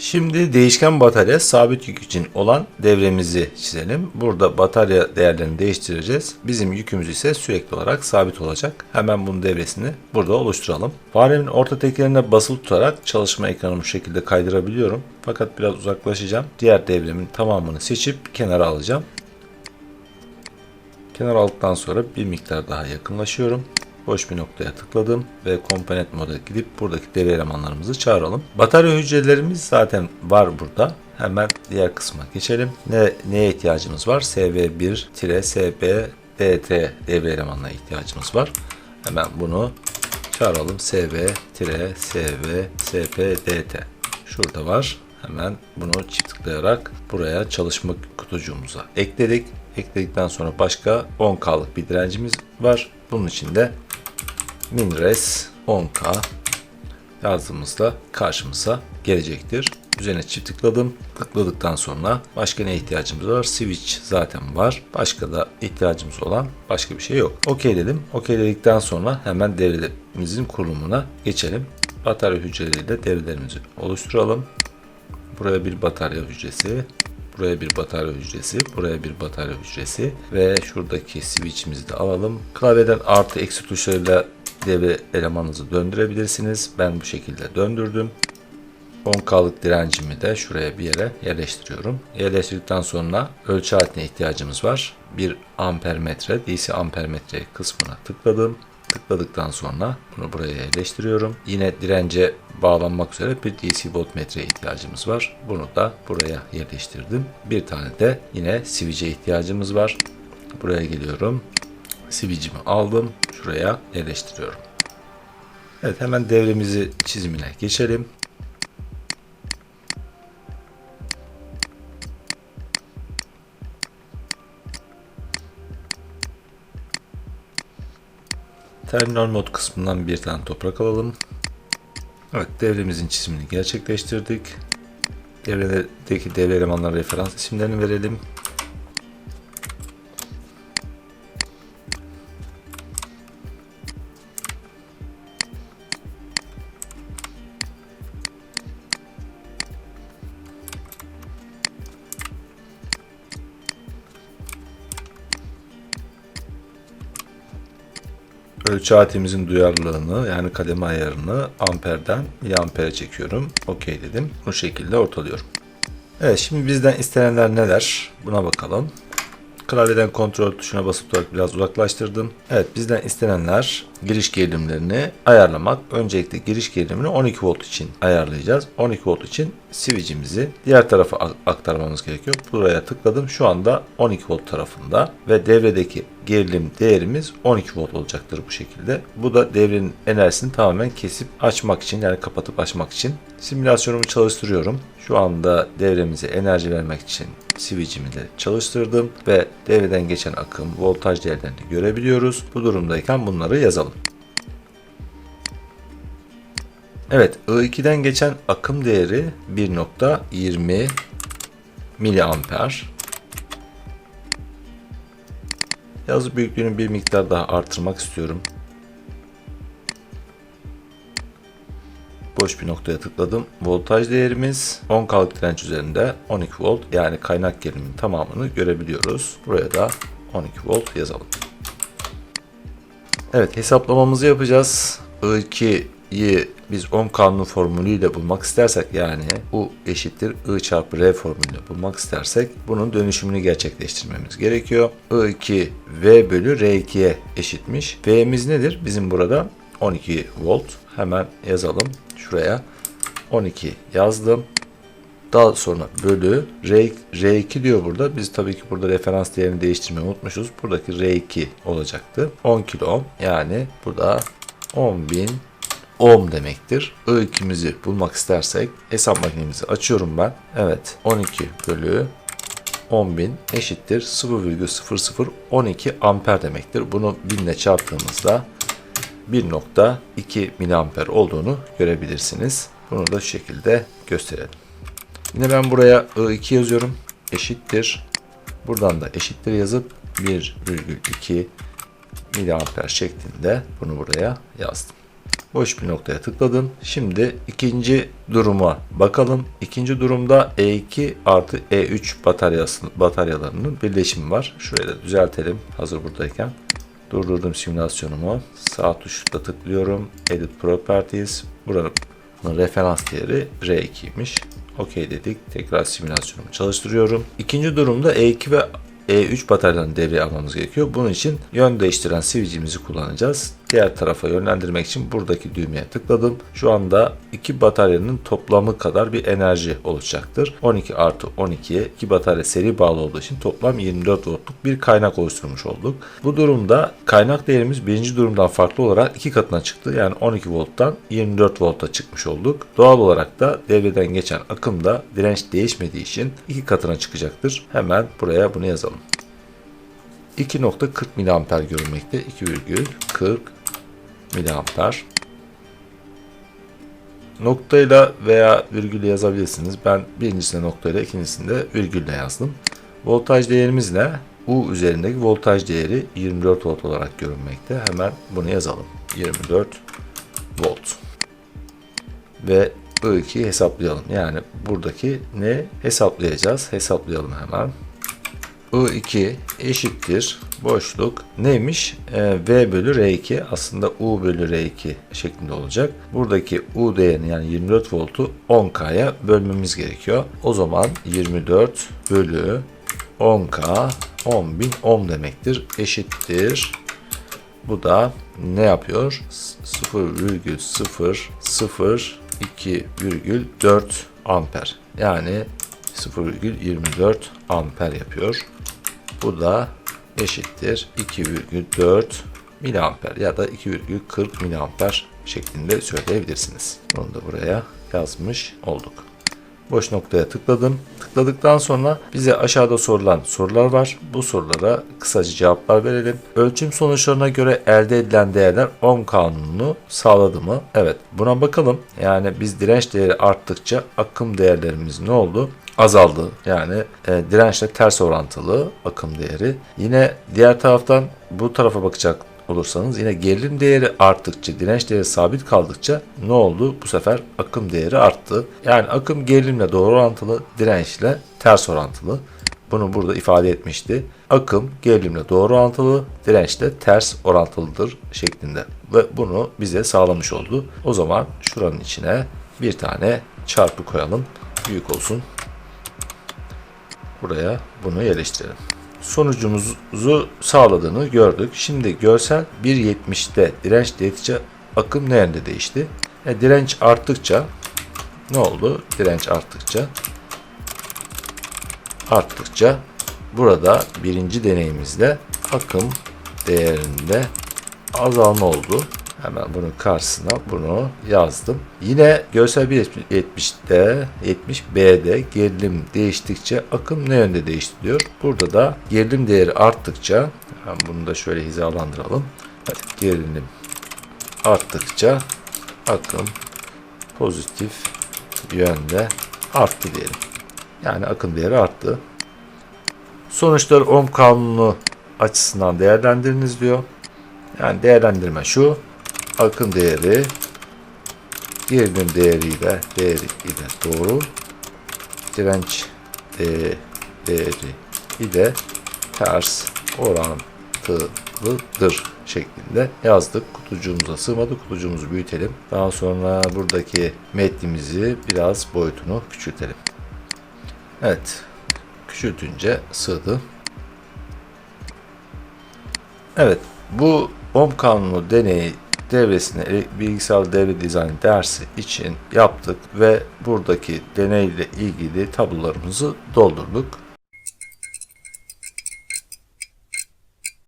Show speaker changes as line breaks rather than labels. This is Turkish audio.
Şimdi değişken batarya sabit yük için olan devremizi çizelim. Burada batarya değerlerini değiştireceğiz. Bizim yükümüz ise sürekli olarak sabit olacak. Hemen bunun devresini burada oluşturalım. Farenin orta tekerine basılı tutarak çalışma ekranımı bu şekilde kaydırabiliyorum. Fakat biraz uzaklaşacağım. Diğer devremin tamamını seçip kenara alacağım. Kenar aldıktan sonra bir miktar daha yakınlaşıyorum. Boş bir noktaya tıkladım ve komponent moda gidip buradaki devre elemanlarımızı çağıralım. Batarya hücrelerimiz zaten var burada. Hemen diğer kısma geçelim. Ne, neye ihtiyacımız var? SV1-SB-DT devre elemanına ihtiyacımız var. Hemen bunu çağıralım. SV-SV-SP-DT. Şurada var. Hemen bunu çift tıklayarak buraya çalışma kutucuğumuza ekledik. Ekledikten sonra başka 10K'lık bir direncimiz var. Bunun için de minres 10K yazdığımızda karşımıza gelecektir. Üzerine çift tıkladım. Tıkladıktan sonra başka ne ihtiyacımız var? Switch zaten var. Başka da ihtiyacımız olan başka bir şey yok. OK dedim. OK dedikten sonra hemen devrelerimizin kurulumuna geçelim. Batarya hücreleriyle devrelerimizi oluşturalım. Buraya bir batarya hücresi, buraya bir batarya hücresi, buraya bir batarya hücresi ve şuradaki switch'imizi de alalım. Klavyeden artı eksi tuşlarıyla devre elemanınızı döndürebilirsiniz. Ben bu şekilde döndürdüm. 10K'lık direncimi de şuraya bir yere yerleştiriyorum. Yerleştirdikten sonra ölçü aletine ihtiyacımız var. Bir ampermetre, DC ampermetre kısmına tıkladım. Tıkladıktan sonra bunu buraya yerleştiriyorum. Yine dirence bağlanmak üzere bir DC voltmetreye ihtiyacımız var. Bunu da buraya yerleştirdim. Bir tane de yine switch'e ihtiyacımız var. Buraya geliyorum. Switch'imi aldım. Şuraya yerleştiriyorum. Evet hemen devremizi çizimine geçelim. Terminal mod kısmından bir tane toprak alalım. Evet devremizin çizimini gerçekleştirdik. Devredeki devre elemanları referans isimlerini verelim. Ölçü aletimizin duyarlılığını yani kademe ayarını amperden miliampere çekiyorum. OK dedim. Bu şekilde ortalıyorum. Evet şimdi bizden istenenler neler? Buna bakalım. Klavyeden kontrol tuşuna basıp tutarak biraz uzaklaştırdım. Evet bizden istenenler giriş gerilimlerini ayarlamak. Öncelikle giriş gerilimini 12 volt için ayarlayacağız. 12 volt için switch'imizi diğer tarafa aktarmamız gerekiyor. Buraya tıkladım. Şu anda 12 volt tarafında ve devredeki gerilim değerimiz 12 volt olacaktır bu şekilde. Bu da devrenin enerjisini tamamen kesip açmak için yani kapatıp açmak için simülasyonumu çalıştırıyorum. Şu anda devremize enerji vermek için switch'imi de çalıştırdım ve devreden geçen akım, voltaj değerlerini görebiliyoruz. Bu durumdayken bunları yazalım. Evet, I2'den geçen akım değeri 1.20 miliamper. Yazı büyüklüğünü bir miktar daha artırmak istiyorum. boş bir noktaya tıkladım. Voltaj değerimiz 10 kalık direnç üzerinde 12 volt yani kaynak geriliminin tamamını görebiliyoruz. Buraya da 12 volt yazalım. Evet hesaplamamızı yapacağız. I2'yi biz 10 kanun formülüyle bulmak istersek yani U eşittir I çarpı R formülüyle bulmak istersek bunun dönüşümünü gerçekleştirmemiz gerekiyor. I2 V bölü R2'ye eşitmiş. V'miz nedir? Bizim burada 12 volt. Hemen yazalım şuraya 12 yazdım. Daha sonra bölü R, R2 diyor burada. Biz tabii ki burada referans değerini değiştirmeyi unutmuşuz. Buradaki R2 olacaktı. 10 kilo ohm yani burada 10.000 ohm demektir. I2'mizi bulmak istersek hesap makinemizi açıyorum ben. Evet 12 bölü 10.000 eşittir 0,0012 amper demektir. Bunu 1000 ile çarptığımızda 1.2 miliamper olduğunu görebilirsiniz. Bunu da şu şekilde gösterelim. Yine ben buraya I2 yazıyorum. Eşittir. Buradan da eşittir yazıp 1,2 miliamper şeklinde bunu buraya yazdım. Boş bir noktaya tıkladım. Şimdi ikinci duruma bakalım. İkinci durumda E2 artı E3 bataryası, bataryalarının birleşimi var. Şurayı da düzeltelim hazır buradayken. Durdurdum simülasyonumu. Sağ tuşla tıklıyorum. Edit Properties. Buranın referans değeri R2'ymiş. OK dedik. Tekrar simülasyonumu çalıştırıyorum. İkinci durumda E2 ve E3 bataryalarını devreye almamız gerekiyor. Bunun için yön değiştiren sivilcimizi kullanacağız. Diğer tarafa yönlendirmek için buradaki düğmeye tıkladım. Şu anda iki bataryanın toplamı kadar bir enerji oluşacaktır. 12 artı 12'ye iki batarya seri bağlı olduğu için toplam 24 voltluk bir kaynak oluşturmuş olduk. Bu durumda kaynak değerimiz birinci durumdan farklı olarak iki katına çıktı. Yani 12 volttan 24 volta çıkmış olduk. Doğal olarak da devreden geçen akımda direnç değişmediği için iki katına çıkacaktır. Hemen buraya bunu yazalım. 2.40 mAh görünmekte. 2,40 mAh. Noktayla veya virgülle yazabilirsiniz. Ben birincisinde noktayla, ikincisinde virgülle yazdım. Voltaj değerimiz ne? U üzerindeki voltaj değeri 24 volt olarak görünmekte. Hemen bunu yazalım. 24 volt. Ve I2'yi hesaplayalım. Yani buradaki ne hesaplayacağız? Hesaplayalım hemen. I2 eşittir boşluk neymiş? Ee, v bölü R2 aslında U bölü R2 şeklinde olacak. Buradaki U değerini yani 24 voltu 10K'ya bölmemiz gerekiyor. O zaman 24 bölü 10K 10.000 ohm demektir. Eşittir. Bu da ne yapıyor? 0,002,4 amper. Yani 0,24 amper yapıyor. Bu da eşittir 2,4 miliamper ya da 2,40 miliamper şeklinde söyleyebilirsiniz. Bunu da buraya yazmış olduk. Boş noktaya tıkladım. Tıkladıktan sonra bize aşağıda sorulan sorular var. Bu sorulara kısaca cevaplar verelim. Ölçüm sonuçlarına göre elde edilen değerler ohm kanununu sağladı mı? Evet buna bakalım. Yani biz direnç değeri arttıkça akım değerlerimiz ne oldu? azaldı. Yani e, dirençle ters orantılı akım değeri. Yine diğer taraftan bu tarafa bakacak olursanız yine gerilim değeri arttıkça, direnç değeri sabit kaldıkça ne oldu? Bu sefer akım değeri arttı. Yani akım gerilimle doğru orantılı, dirençle ters orantılı. Bunu burada ifade etmişti. Akım gerilimle doğru orantılı, dirençle ters orantılıdır şeklinde. Ve bunu bize sağlamış oldu. O zaman şuranın içine bir tane çarpı koyalım. Büyük olsun. Buraya bunu yerleştirelim. Sonucumuzu sağladığını gördük. Şimdi görsel 1.70'te direnç değiştikçe akım ne yönde değişti? E, direnç arttıkça ne oldu? Direnç arttıkça arttıkça burada birinci deneyimizde akım değerinde azalma oldu. Hemen bunun karşısına bunu yazdım. Yine görsel 1.70'de 70B'de gerilim değiştikçe akım ne yönde değişti diyor. Burada da gerilim değeri arttıkça bunu da şöyle hizalandıralım. Gerilim arttıkça akım pozitif yönde arttı diyelim. Yani akım değeri arttı. Sonuçları ohm kanunu açısından değerlendiriniz diyor. Yani değerlendirme şu akım değeri gerilim değeriyle değeri ile doğru direnç değeri, değeri ile ters orantılıdır şeklinde yazdık. Kutucuğumuza sığmadı. Kutucuğumuzu büyütelim. Daha sonra buradaki metnimizi biraz boyutunu küçültelim. Evet. Küçültünce sığdı. Evet. Bu ohm kanunu deneyi devresine bilgisayar devre dizaynı dersi için yaptık ve buradaki deneyle ilgili tablolarımızı doldurduk.